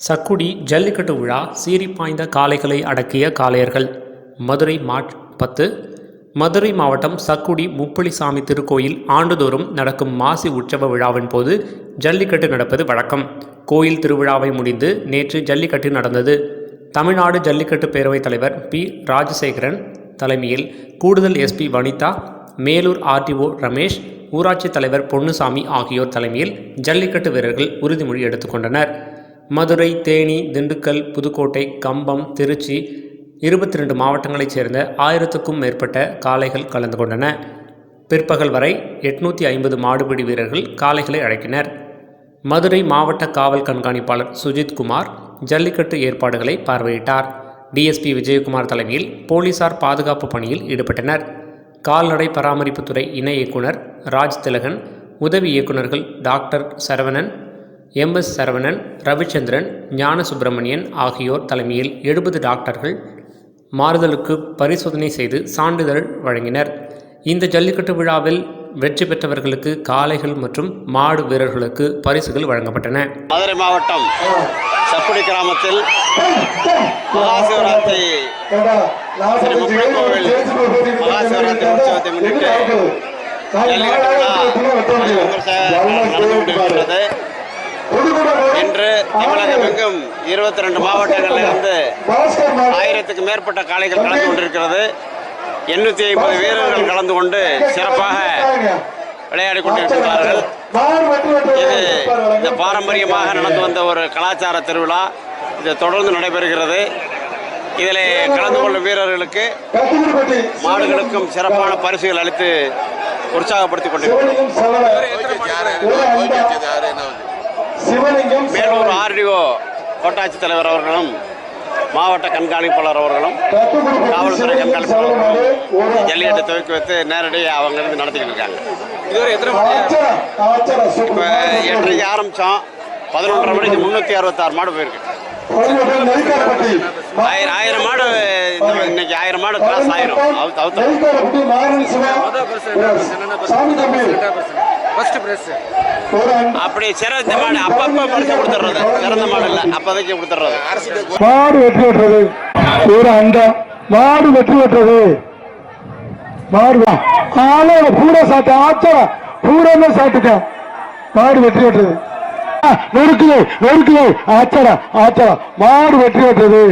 சக்குடி ஜல்லிக்கட்டு விழா சீறிப்பாய்ந்த காளைகளை அடக்கிய காளையர்கள். மதுரை மார்ச் பத்து. மதுரை மாவட்டம் சக்குடி முப்பளிசாமி திருக்கோயில் ஆண்டுதோறும் நடக்கும் மாசி உற்சவ விழாவின் போது ஜல்லிக்கட்டு நடப்பது வழக்கம். கோயில் திருவிழாவை முடிந்து நேற்று ஜல்லிக்கட்டு நடந்தது. தமிழ்நாடு ஜல்லிக்கட்டு பேரவைத் தலைவர் பி. ராஜசேகரன் தலைமையில் கூடுதல் எஸ்பி வனிதா மேலூர் ஆர்டிஓ ரமேஷ் ஊராட்சி தலைவர் பொன்னுசாமி ஆகியோர் தலைமையில் ஜல்லிக்கட்டு வீரர்கள் உறுதிமொழி எடுத்துக்கொண்டனர் மதுரை தேனி திண்டுக்கல் புதுக்கோட்டை கம்பம் திருச்சி இருபத்தி ரெண்டு மாவட்டங்களைச் சேர்ந்த ஆயிரத்துக்கும் மேற்பட்ட காளைகள் கலந்து கொண்டன. பிற்பகல் வரை எட்நூற்றி ஐம்பது மாடுபிடி வீரர்கள் காளைகளை அடக்கினர். மதுரை மாவட்ட காவல் கண்காணிப்பாளர் சுஜித் குமார் ஜல்லிக்கட்டு ஏற்பாடுகளை பார்வையிட்டார். டிஎஸ்பி விஜயகுமார் தலைமையில் போலீசார் பாதுகாப்பு பணியில் ஈடுபட்டனர். கால்நடை பராமரிப்புத்துறை இணை இயக்குனர் ராஜ் திலகன் உதவி இயக்குனர்கள் doctor Saravanan M S Saravanan Ravichandran Gnana Subramanian ஆகியோர் தலைமையில் எழுபது டாக்டர்கள் மாறுதலுக்கு பரிசோதனை செய்து சான்றிதழ் வழங்கினர். இந்த ஜல்லிக்கட்டு விழாவில் வெற்றி பெற்றவர்களுக்கு காளைகள் மற்றும் மாடு வீரர்களுக்கு பரிசுகள் வழங்கப்பட்டன. மதுரை மாவட்டம் சக்குடி கிராமத்தில் மகாசிவராத்திரி ஸ்ரீ முப்படை கோவில் மகாசிவராத்திரி உற்சவத்தை முன்னிட்டு ஜல்லிக்கட்டு விழா வெகு விமர்சையாக நடந்து கொண்டிருக்கிறது. இன்று தமிழகமெங்கும் இருபத்தி ரெண்டு மாவட்டங்களிலிருந்து ஆயிரத்துக்கு மேற்பட்ட காளைகள் கலந்து கொண்டிருக்கிறது. எண்ணூற்றி ஐம்பது வீரர்கள் கலந்து கொண்டு சிறப்பாக விளையாடி கொண்டிருக்கிறார்கள். இது இந்த பாரம்பரியமாக நடந்து வந்த ஒரு கலாச்சார திருவிழா. இது தொடர்ந்து நடைபெறுகிறது. இதில் கலந்து கொள்ளும் வீரர்களுக்கு மாடுகளுக்கும் சிறப்பான பரிசுகள் அளித்து உற்சாகப்படுத்திக் கொண்டிருக்கிறோம் மேலூர் ஆர்டிஓ கோட்டாட்சித் தலைவர் அவர்களும் மாவட்ட கண்காணிப்பாளர் அவர்களும் காவல்துறை கண்காணிப்பாளர் அவர்களும் ஜல்லிக்கட்டை துவக்கி வைத்து நேரடியாக அவங்க இருந்து நடத்திக்கிட்டு இருக்காங்க. இதுவரை எத்தனை இப்போ எட்டரைக்கு ஆரம்பித்தோம் பதினொன்றரை மணிக்கு முந்நூற்றி அறுபத்தாறு மாடு போயிருக்கு. ஆயிரம் ஆயிரம் மாடு இந்த- இன்னைக்கு ஆயிரம் மாடு கிராஸ் ஆயிரும். அவுத்து அவுத்து. அப்படி சிறந்த மாடு. அப்பப்போ பரிசு கொடுத்துட்றது சிறந்த மாடு இல்லை அப்போதைக்கு கொடுத்துட்றது மாடு வெற்றி பெற்றது. ஒரு அண்டம் மாடு வெற்றி பெற்றது. மாடு வா. ஆளே பூரா சாப்பிட்ட ஆச்சா. பூராமே சாப்பிட்டுட்டேன் மாடு வெற்றி பெற்றது. ஆ, நொறுக்குது நொறுக்குது ஆச்சடா ஆச்சடா மாடு வெற்றி பெற்றது.